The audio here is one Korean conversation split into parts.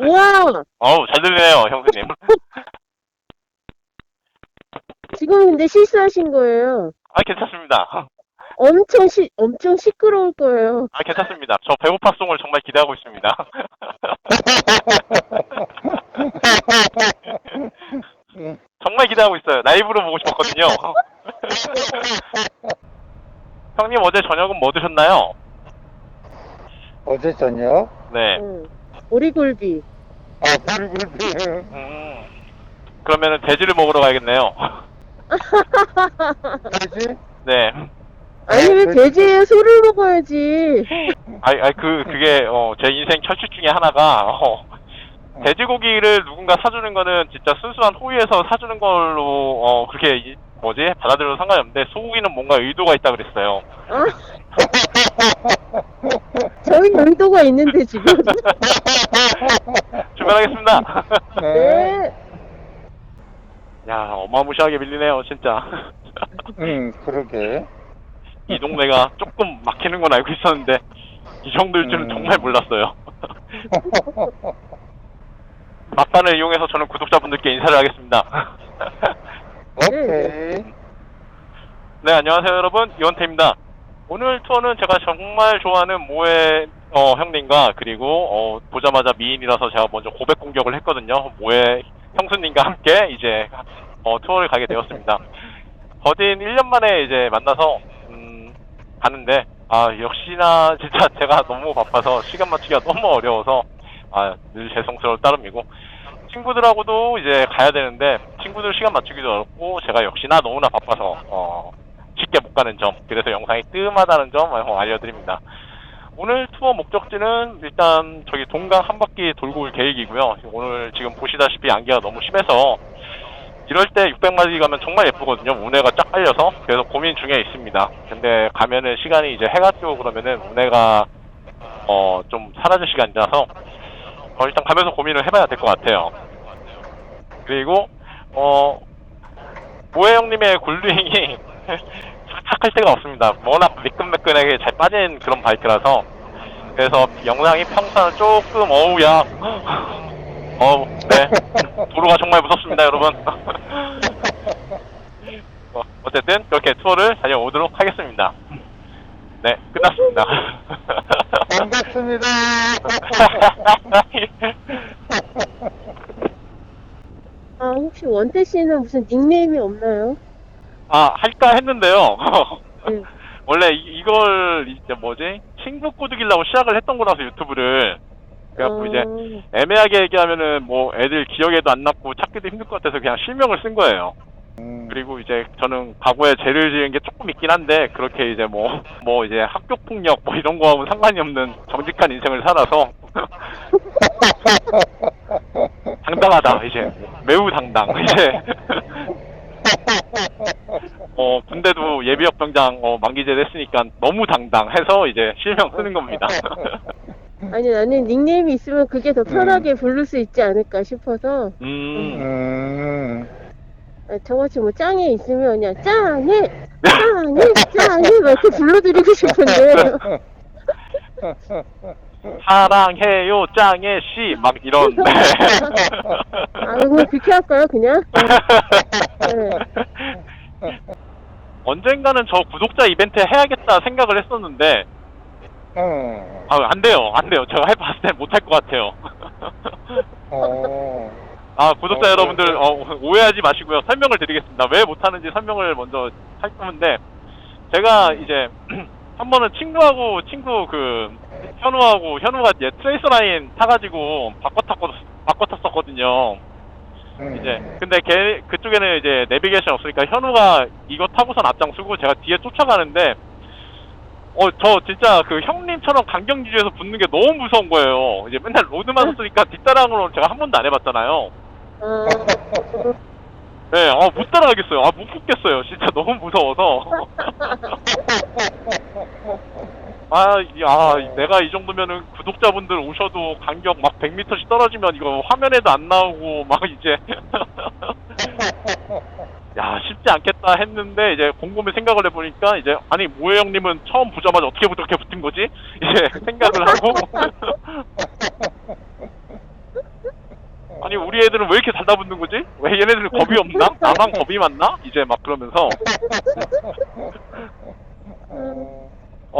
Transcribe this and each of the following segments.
우와! 어우, 잘 들리네요, 형수님. 지금 근데 실수하신 거예요. 아, 괜찮습니다. 엄청 시, 엄청 시끄러울 거예요. 아, 괜찮습니다. 저 배고파송을 정말 기대하고 있습니다. 정말 기대하고 있어요. 라이브로 보고 싶었거든요. 형님 어제 저녁은 뭐 드셨나요? 어제 저녁? 네. 응. 오리굴비. 아, 불불불. 음, 그러면은 돼지를 먹으러 가야겠네요. 그지? 네. 아니, 왜 네, 돼지에 소를 먹어야지. 아이, 아이, 그, 그게, 어, 제 인생 철칙 중에 하나가, 어, 돼지고기를 누군가 사주는 거는 진짜 순수한 호의에서 사주는 걸로, 어, 그렇게, 이- 뭐지? 받아들여도 상관이 없는데, 소고기는 뭔가 의도가 있다 그랬어요. 아, 저희 의도가 있는데, 지금. 출발하겠습니다. 네. 야, 어마무시하게 밀리네요, 진짜. 응, 그러게. 이 동네가 조금 막히는 건 알고 있었는데, 이 정도일 줄은 음. 정말 몰랐어요. 막판을 이용해서 저는 구독자분들께 인사를 하겠습니다. 오케이. 네, 안녕하세요, 여러분. 이원태입니다. 오늘 투어는 제가 정말 좋아하는 모에 어, 형님과 그리고 어, 보자마자 미인이라서 제가 먼저 고백 공격을 했거든요. 모에 형수님과 함께 이제 어, 투어를 가게 되었습니다. 거진 1년 만에 이제 만나서 음, 가는데 아 역시나 진짜 제가 너무 바빠서 시간 맞추기가 너무 어려워서 아, 늘 죄송스러울 따름이고 친구들하고도 이제 가야 되는데 친구들 시간 맞추기도 어렵고 제가 역시나 너무나 바빠서 어, 쉽게 못 가는 점 그래서 영상이 뜸하다는 점 어, 알려드립니다. 오늘 투어 목적지는 일단 저기 동강 한 바퀴 돌고 올 계획이고요. 오늘 지금 보시다시피 안개가 너무 심해서 이럴 때 600마리 가면 정말 예쁘거든요. 운해가 쫙 깔려서 그래서 고민 중에 있습니다. 근데 가면은 시간이 이제 해가 뜨고 그러면은 운해가 어 좀 사라질 시간이라서 어, 일단 가면서 고민을 해봐야 될 것 같아요. 그리고 어 모해 형님의 굴링이 착착할 데가 없습니다. 워낙 매끈매끈하게 잘 빠진 그런 바이크라서 그래서 영상이 평탄 조금 어우야 어우 네 도로가 정말 무섭습니다 여러분 어, 어쨌든 그렇게 투어를 다녀오도록 하겠습니다 네 끝났습니다 반갑습니다. 아, 혹시 원태 씨는 무슨 닉네임이 없나요? 아 할까 했는데요. 네. 원래 이, 이걸 이제 뭐지? 친구 꼬드기려고 시작을 했던 거라서 유튜브를. 그래갖고 어, 이제 애매하게 얘기하면은 뭐 애들 기억에도 안 남고 찾기도 힘들 것 같아서 그냥 실명을 쓴 거예요. 음, 그리고 이제 저는 과거에 죄를 지은 게 조금 있긴 한데 그렇게 이제 뭐뭐 이제 학교 폭력 뭐 이런 거하고는 상관이 없는 정직한 인생을 살아서 당당하다 이제. 매우 당당 이제 어 군대도 예비역 병장 어 만기제를 했으니까 너무 당당해서 이제 실명 쓰는 겁니다. 아니, 나는 닉네임이 있으면 그게 더 편하게 부를 수 있지 않을까 싶어서. 음 음, 아, 저같이 뭐 짱에 있으면 그냥 짱해! 짱해! 짱해! 막 이렇게 불러드리고 싶은데. 사랑해요 짱의 씨 막 이런 네. 아, 그럼 그렇게 할까요, 그냥? 네. 언젠가는 저 구독자 이벤트 해야겠다 생각을 했었는데 음, 아, 안 돼요. 안 돼요. 제가 해봤을 때 못할 것 같아요. 어, 아 구독자 어, 여러분들 어, 어, 오해하지 마시고요. 설명을 드리겠습니다. 왜 못하는지 설명을 먼저 할 건데 제가 이제 한 번은 친구하고 친구 그 현우하고 현우가 이제 트레이서 라인 타가지고 바꿔 탔고 바꿔 탔었거든요 음, 이제 근데 걔 그쪽에는 이제 내비게이션 없으니까 현우가 이거 타고선 앞장서고 제가 뒤에 쫓아가는데 어 저 진짜 그 형님처럼 강경 지주에서 붙는 게 너무 무서운 거예요. 이제 맨날 로드만 썼으니까 뒷따라으로 제가 한 번도 안 해봤잖아요. 아, 네, 아못 따라가겠어요. 아못 붙겠어요. 진짜 너무 무서워서. 아, 이- 아, 내가 이 정도면은 구독자분들 오셔도 간격 막 100m씩 떨어지면 이거 화면에도 안 나오고 막 이제 야 쉽지 않겠다 했는데 이제 곰곰이 생각을 해보니까 이제 아니 모해 형님은 처음 보자마자 어떻게 그렇게 붙은 거지? 이제 생각을 하고 아니 우리 애들은 왜 이렇게 달라붙는 거지? 왜 얘네들은 겁이 없나? 나만 겁이 많나? 이제 막 그러면서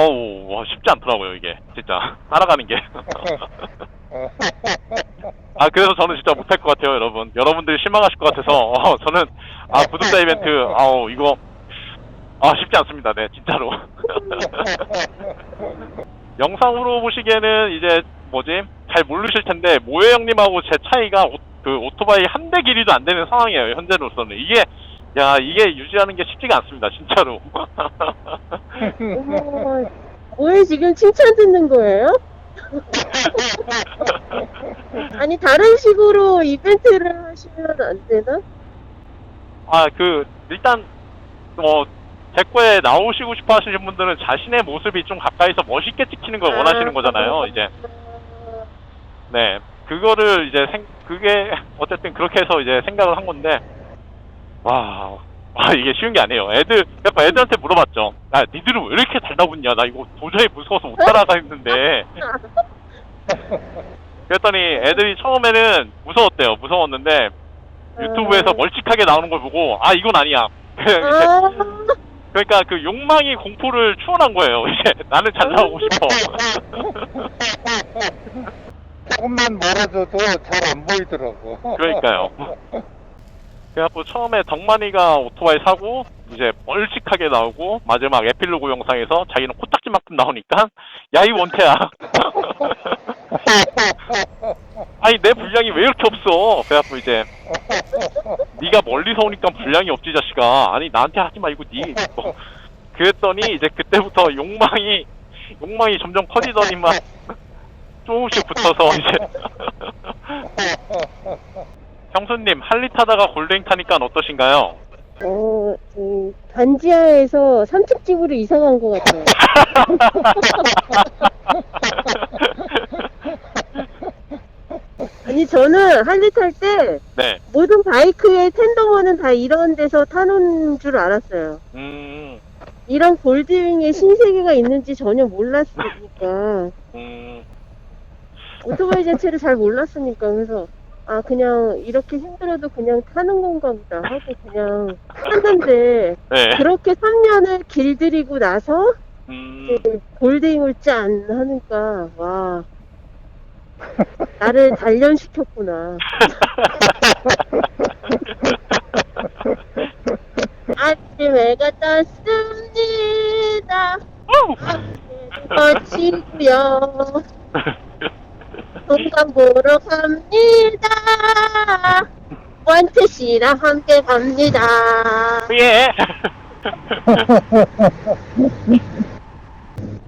어우 와, 쉽지 않더라고요 이게 진짜 따라가는 게. 아 그래서 저는 진짜 못할 것 같아요 여러분. 여러분들이 실망하실 것 같아서 어, 저는 아 구독자 이벤트 아우 이거 아 쉽지 않습니다. 네 진짜로. 영상으로 보시기에는 이제 뭐지 잘 모르실 텐데 모해 형님하고 제 차이가 오, 그 오토바이 한 대 길이도 안 되는 상황이에요 현재로서는 이게 야 이게 유지하는 게 쉽지가 않습니다 진짜로 어머, 왜 지금 칭찬 듣는 거예요? 아니 다른 식으로 이벤트를 하시면 안 되나? 아 그 일단 어제 거에 나오시고 싶어 하시는 분들은 자신의 모습이 좀 가까이서 멋있게 찍히는 걸 원하시는 거잖아요 이제 네 그거를 이제 생 그게 어쨌든 그렇게 해서 이제 생각을 한 건데 와, 와 이게 쉬운 게 아니에요. 애들 약간 애들한테 물어봤죠. 야 니들은 왜 이렇게 달라붙냐? 나 이거 도저히 무서워서 못 따라가 했는데. 그랬더니 애들이 처음에는 무서웠대요. 무서웠는데 유튜브에서 멀찍하게 나오는 걸 보고 아 이건 아니야. 아, 그러니까 그 욕망이 공포를 추월한 거예요. 이제 나는 잘 나오고 싶어. 조금만 멀어져도 잘 안 보이더라고. 그러니까요. 그래갖고 처음에 덕만이가 오토바이 사고 이제 멀찍하게 나오고 마지막 에필로그 영상에서 자기는 코딱지만큼 나오니까 야 이 원태야. 아니 내 분량이 왜 이렇게 없어? 그래갖고 이제 네가 멀리서 오니까 분량이 없지 자식아. 아니 나한테 하지 말고 니. 뭐. 그랬더니 이제 그때부터 욕망이 욕망이 점점 커지더니만 조금씩 붙어서 이제 형수님 할리 타다가 골뱅 타니까 어떠신가요? 어, 음, 반지하에서 3층 집으로 이사 간것 같아요. 아니 저는 할리 탈 때 네. 모든 바이크의 텐더머는 다 이런 데서 타는 줄 알았어요. 음, 이런 골드윙의 신세계가 있는지 전혀 몰랐으니까 음, 오토바이 자체를 잘 몰랐으니까 그래서 아 그냥 이렇게 힘들어도 그냥 타는 건가 보다 하고 그냥 탔는데 네. 그렇게 3년을 길들이고 나서 음, 이제 짠 하니까 와. 나를 단련시켰구나. 아침 해가 떴습니다. 거치고요 동강 보러 갑니다 원태씨랑 함께 갑니다 예.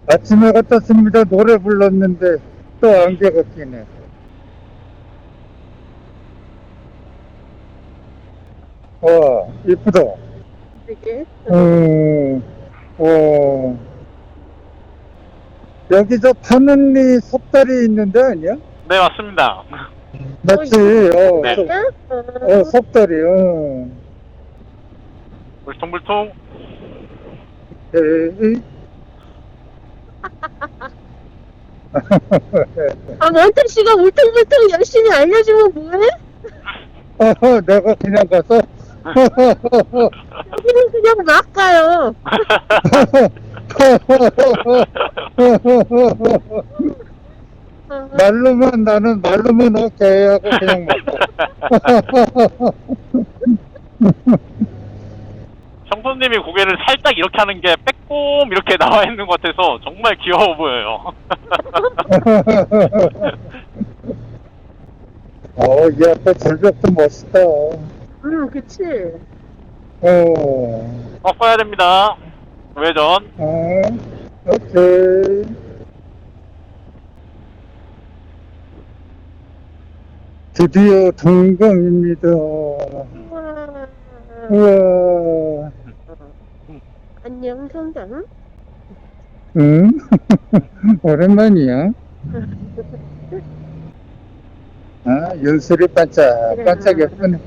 아침에 갔다 왔습니다. 노래 불렀는데 또 안개가 끼네. 와, 이쁘다. 되게 음, 와. 여기 저 타는리 섭다리 있는데 아니야? 네, 맞습니다. 맞지? 어, 네. 섭- 어, 어, 섭다리, 어. 물통물통. 에이. 아, 원태 씨가 울퉁불퉁 열심히 알려주면 뭐해? 어허, 내가 그냥 가서 여기는 그냥 막 가요. 어, 말로만 나는 말로만 오케이 하고 그냥 형수님이 고개를 살짝 이렇게 하는 게 빼꼼 이렇게 나와 있는 것 같아서 정말 귀여워 보여요. 어, 이 앞에 절벽도 멋있다 음, 그치. 어, 어, 써야 됩니다. 우회전. 어, 오케이 드디어 동강입니다 우와. 우와 안녕, 성당. 응? 오랜만이야 아, 연술이 반짝 반짝 예쁘네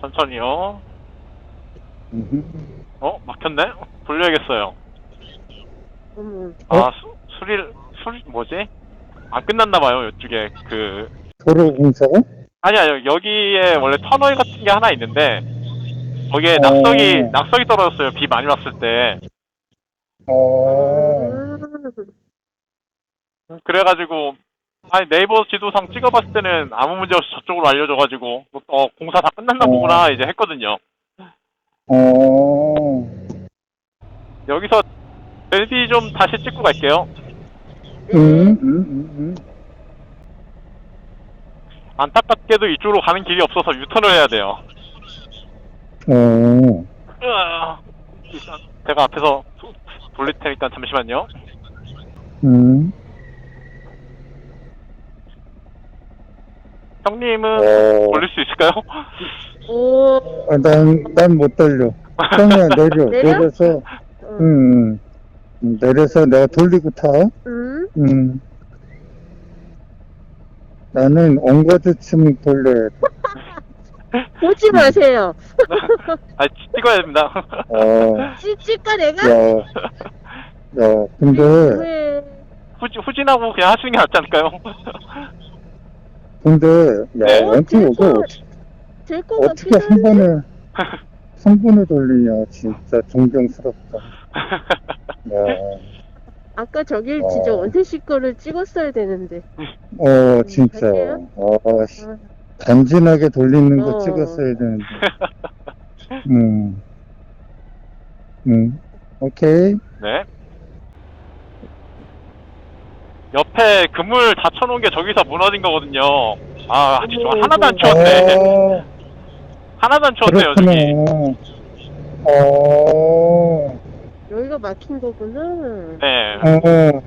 천천히요. 음. 어, 막혔네? 돌려야겠어요. 아, 수, 수리, 수리, 뭐지? 안 끝났나 봐요 이쪽에 그 도로 공사가? 아니 아니요 여기에 원래 터널 같은 게 하나 있는데 거기에 어. 낙석이 낙석이 떨어졌어요 비 많이 왔을 때 어, 아, 그래가지고 아니 네이버 지도상 찍어봤을 때는 아무 문제 없이 저쪽으로 알려줘가지고 어 공사 다 끝났나 어. 보구나 이제 했거든요 어, 여기서 벨비 좀 다시 찍고 갈게요 네. 음, 음, 음, 안타깝게도 이쪽으로 가는 길이 없어서 유턴을 해야 돼요 음. 어, 으아. 일단 제가 앞에서 도- 돌릴 테니까 잠시만요 음, 형님은 어, 돌릴 수 있을까요? 오, 아, 난, 난못 돌려. 형이야, 내려. 내려? 내려서, 어, 음, 음, 내려서 내가 돌리고 타. 음, 음. 나는 엉거주춤 돌려야 돼. 보지 마세요. 아 찍어야 됩니다 어, 찝찝까 내가? 야, 야, 근데, 왜? 후진, 후진하고 그냥 하시는 게 낫지 않을까요? 근데, 야, 네. 어떻게 될것 어떻게 같기도 한 한데. 번에, 한 번에 돌리냐, 진짜 존경스럽다. 야, 아까 저길 진짜 어. 원태 씨 거를 찍었어야 되는데. 어, 진짜. 할게요. 어, 씨, 아, 단진하게 돌리는 거 어. 찍었어야 되는데. 음. 음. 오케이. 네. 옆에 그물 다 쳐놓은 게 저기서 무너진 거거든요. 아, 진짜 하나도 안 어머. 치웠네. 어, 치웠네요, 그렇구나. 저기. 어, 여기가 막힌 거구나. 네. 어,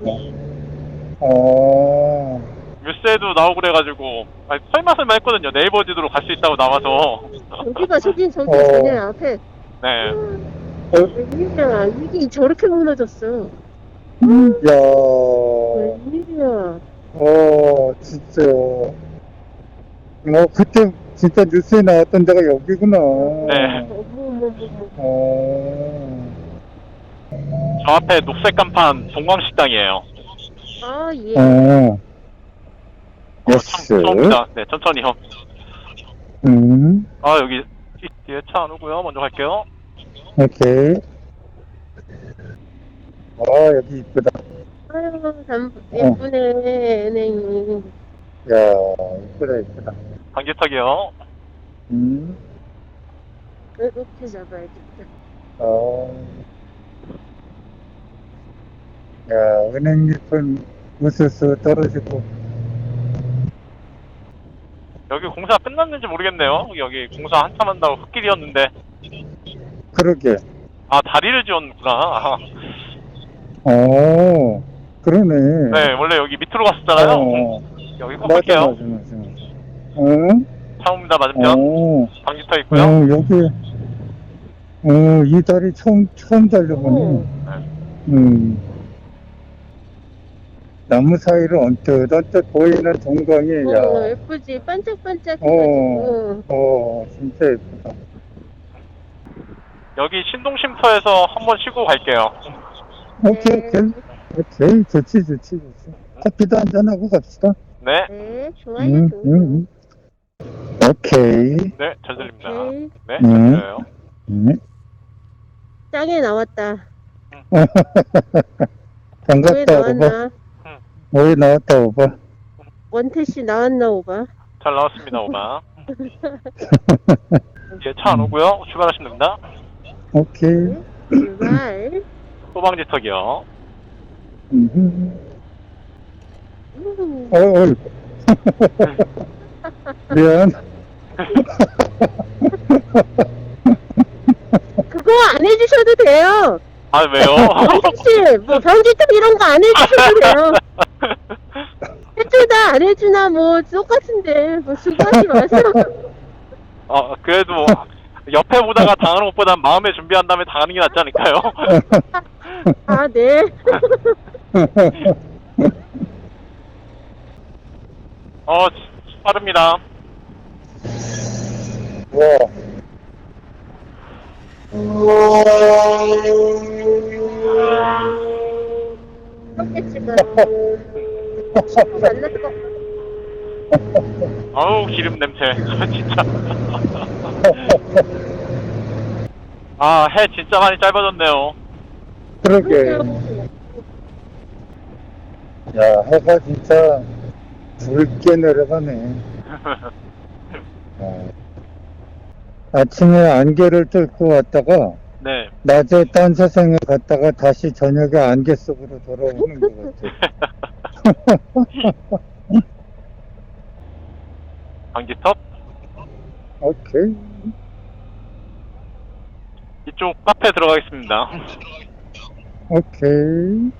어, 뉴스에도 나오고 그래가지고, 아니, 설마 설마 했거든요. 네이버 지도로 갈 수 있다고 나와서. 여기가 저긴 저기 어. 전에 앞에. 네. 웬일이야. 이게 저렇게 무너졌어. 야, 웬일이야. 어, 진짜. 어, 그때 진짜 뉴스에 나왔던 데가 여기구나. 네. 어, 저 앞에 녹색 간판 동광식당이에요. 아, 예. 어, 어, 예스. 참 무서웁니다. 네, 천천히요. 음, 아, 여기 뒤- 뒤에 차 안 오고요. 먼저 갈게요. 오케이. 아, 여기 이쁘다. 아유, 참 예쁘네, 은행이. 야, 이쁘다, 이쁘다. 방지턱이요. 음, 이렇게 잡아야겠다. 어. 야, 은행잎은 우수수 떨어지고. 여기 공사 끝났는지 모르겠네요. 여기 공사 한참 한다고 흙길이었는데. 그러게. 아, 다리를 지었구나. 아, 어, 그러네. 네, 원래 여기 밑으로 갔었잖아요. 어, 여기 꼭 맞아, 맞아. 응? 차옵니다, 맞으면. 어, 방지턱 있고요. 어, 여기, 어, 이 다리 처음, 처음 달려보네. 어. 음. 나무 사이를 언뜻, 언뜻 보이는 동강이, 야, 어, 예쁘지? 반짝반짝해가지고. 어, 진짜 예쁘다. 여기 신동쉼터에서 한번 쉬고 갈게요. 오케이, 네. 오케이. 오케이, 좋지, 좋지, 좋지. 커피도 한잔하고 갑시다. 네, 네, 좋아요, 음, 좋아요. 음, 음. 오케이. 네, 잘 들립니다. 오케이. 네, 음. 잘 들려요. 음. 짱에 나왔다. 왜 반갑다, 오바. 나왔나? 왜 나왔다, 오바. 원태 씨 나왔나, 오바? 잘 나왔습니다, 오바. 예, 차 안 오고요. 출발하시면 됩니다. 오케이. 출발. 소방지턱이요. 음. 음. 어, 어. 미안. 그거 안 해주셔도 돼요. 아, 왜요? 원태씨, 뭐, 병지턱 이런 거 안 해주셔도 돼요. 해주다, 안 해주나, 뭐, 똑같은데. 뭐, 수고하지 마세요. 어, 그래도 옆에 보다가 당하는 것보단 마음에 준비한 다음에 당하는 게 낫지 않을까요? 아, 네. 어, 빠릅니다. 와. 그렇겠지만. 친구 만났어. 아우 기름 냄새 진짜 아 해 진짜 많이 짧아졌네요 그러게. 야, 해가 진짜 붉게 내려가네. 어. 아침에 안개를 뚫고 왔다가 네 낮에 딴 세상에 갔다가 다시 저녁에 안개 속으로 돌아오는 것 같아. 방지 톱 오케이. 이쪽 카페 들어가겠습니다 오케이.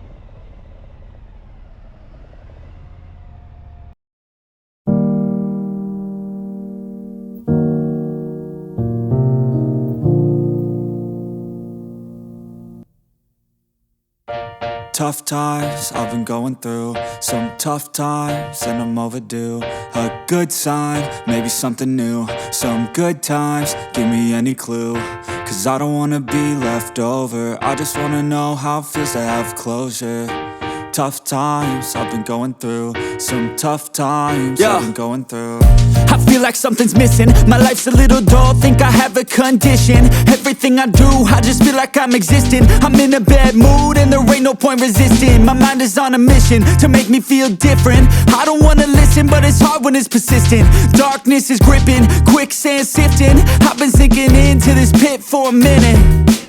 Tough times I've been going through some tough times and I'm overdue. A good sign, maybe something new. Some good times, give me any clue. Cause I don't wanna be left over. I just wanna know how it feels to have closure. Tough times I've been going through some tough times yeah. I've been going through. I feel like something's missing. My life's a little dull, think I have a condition. Everything I do, I just feel like I'm existing. I'm in a bad mood and there ain't no point resisting. My mind is on a mission to make me feel different. I don't wanna listen, but it's hard when it's persistent. Darkness is gripping, quicksand sifting. I've been sinking into this pit for a minute.